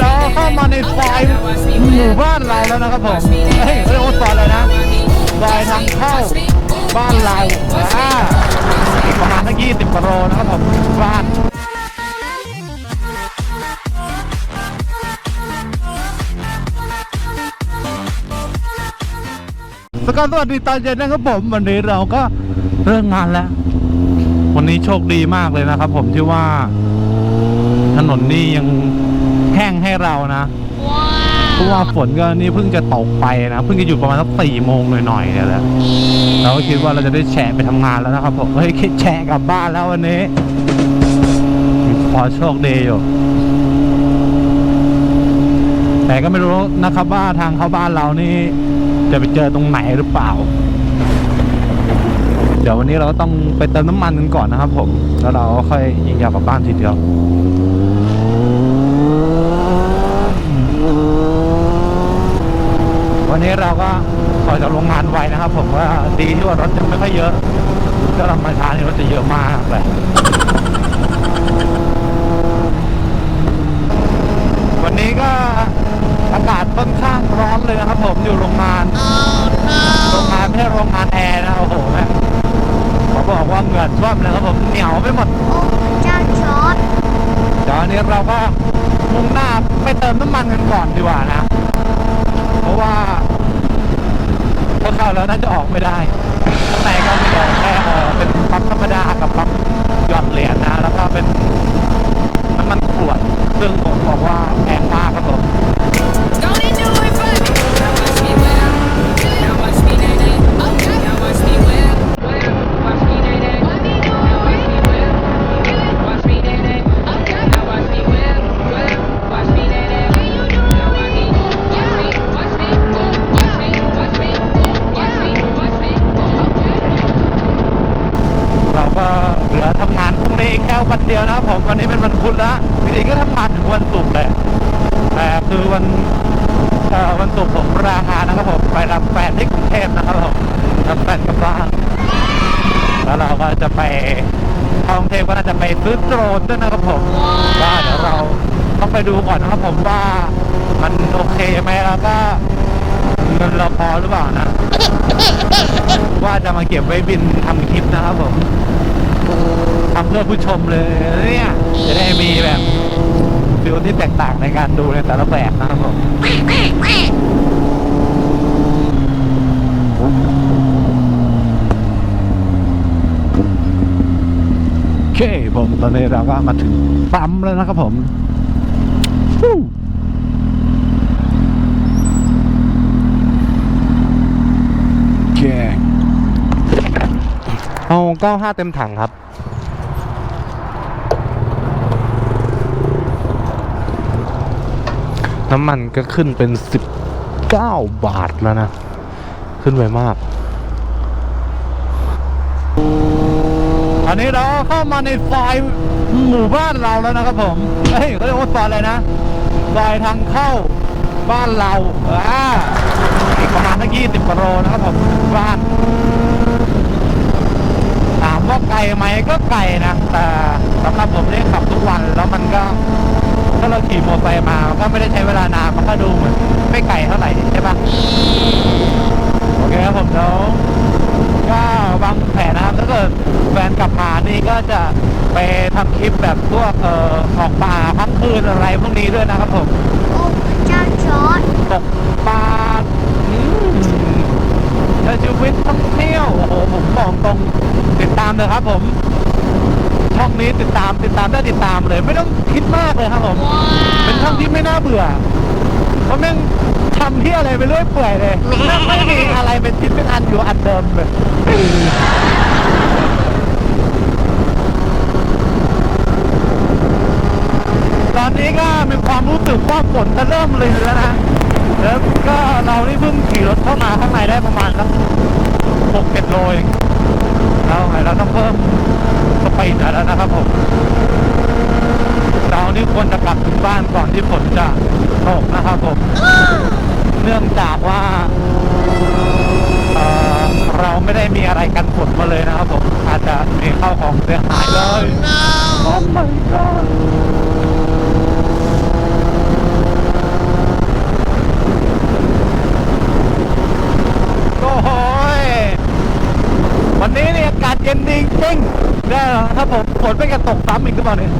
เราเข้ามาในซายหมู่บ้านเราแล้วนะครับผมเฮ้ยไม่โอ้ซอยเลยนะซายทางเข้าบ้านเราาประมาณตั้งยี่สิบกิโลนะครับผมบ้านสกอตสวัสดีตอนเย็นนะครับผมวันนี้เราก็เริ่มงานแล้ว วันนี้โชคดีมากเลยนะครับผมที่ว่าถนนนี่ยัง แห้งให้เรานะเพราะว่าฝนก็นี่เพิ่งจะตกไปนะ เพิ่งจะอยู่ประมาณสักสี่โมงหน่อยๆเนี่ยแหละเราก็คิดว่าเราจะได้แชะไปทำงานแล้วนะครับผมเฮ้ยคิดแชะกลับบ้านแล้ววันนี้พอโชคดีอยู่แต่ก็ไม่รู้นะครับว่าทางเข้าบ้านเรานี่จะไปเจอตรงไหนหรือเปล่า เดี๋ยววันนี้เราก็ต้องไปเติมน้ำมันกันก่อนนะครับผม แล้วเราก็ค่อยยิงยาวกลับบ้านทีเดียว วันนี้เราก็ออกจากโรงงานไวนะครับ ผมว่าดีที่ว่ารถจะไม่ค่อยเยอะถ้าเรามาช้านี่รถจะเยอะมากเลยวันนี้ก็อากาศค่อนข้างร้อนเลยนะครับ ผมอยู่โรงงานโรงงานไม่ใช่โรงงานแอร์นะโอ้โหแม่งเขาบอกว่าเหงื่อท่วมเลยครับผมเหนียวไปหมดโอ้เจ้าช็อตเดี๋ยววันนี้เราก็มุ่งหน้าไปเติมน้ำมันกันก่อนดีกว่านะ เพราะว่าพอเข้า แล้วน่าจะออกไม่ได้ข้างในก็มีแค่เออเป็นปั๊มธรรมดากับปั๊มหยอดเหรียญนะ แล้วก็เป็นน้ำมันขวด คือวันวันศุกร์ผมลางานะครับผมไปรับแฟนที่กรุงเทพนะครับผมรับแฟนกลับบ้านแล้วเราก็จะไปเข้ากรุงเทพก็น่าจะไปซื้อโดรนด้วยนะครับผมว่าเดี๋ยวเราต้องไปดูก่อนนะครับผมว่ามันโอเคไหมแล้วก็เงินเราพอหรือเปล่านะ ว่าจะมาเก็บไว้บินทำคลิปนะครับผมทำเพื่อผู้ชมเลยเนี่ยจะได้มีแบบ ลที่แตกต่างในการดูในแต่ละแบบนะครับผมโอเคผมตอนนี้เราก็มาถึงปั๊มแล้วนะครับผมโอเคเอา95เต็มถังครับ น้ำมันก็ขึ้นเป็น 19 บาทแล้วนะ ขึ้นไวมาก อันนี้เราเข้ามาในซอยหมู่บ้านเราแล้วนะครับผมเฮ้ยเขาเรียกว่าซอยอะไรนะซอยทางเข้าบ้านเราอ่าอีกประมาณสักยี่สิบกิโลนะครับผมบ้านถามว่าไกลไหมก็ไกลนะ แต่สำหรับผมที่ขับทุกวันแล้วมันก็ ถ้าเราขี่มอเตอร์ไซค์มามันก็ไม่ได้ใช้เวลานานมันก็ดูเหมือนไม่ไกลเท่าไหร่ใช่ปะโอเคครับผมแล้วก็วางแผนนะครับถ้าเกิดแฟนกลับมานี่ก็จะไปทำคลิปแบบพวกเอ่อออกป่าพักคืนอะไรพวกนี้ด้วยนะครับผมโอ้เจ้าช็อตตกปลาอืมใช้ชีวิตท่องเที่ยวโอ้โหผมบอกตรงติดตามเลยครับผม ช่องนี้ติดตามติดตามได้ติดตามเลย ไม่ต้องคิดมากเลยครับผม เป็นช่องที่ไม่น่าเบื่อ เพราะแม่งทำที่อะไรไปเรื่อยเปื่อยเลยแม่งไม่มีอะไรเป็นชิ้นเป็นอันอยู่อันเดิมเลยตอนนี้ก็มีความรู้สึกว่าฝนจะเริ่มเลยแล้วนะแล้วก็เรานี่เพิ่งขี่รถเข้ามาข้างในได้ประมาณสักหกเจ็ดโลเองเราไงเราต้องเพิ่ม สปีดหน่อยแล้วนะครับผมเรานี่ควรจะกลับถึงบ้านก่อนที่ฝนจะตกนะครับผม เนื่องจากว่าเอ่อเราไม่ได้มีอะไรกันฝนมาเลยนะครับผม อาจจะมีข้าวของเสียหายเลย โอ้ my god โอ้โหยวันนี้เนี่ยอากาศเย็นดีจริงๆได้ ครับผม ฝนไปกระตกซ้ำอีกหรือเปล่าเนี่ย